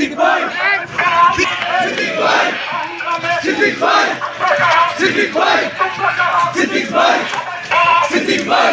সিদ্দিক ভাই সিদ্দিক ভাই সিদ্দিক ভাই সিদ্দিক ভাই সিদ্দিক ভাই সিদ্দিক ভাই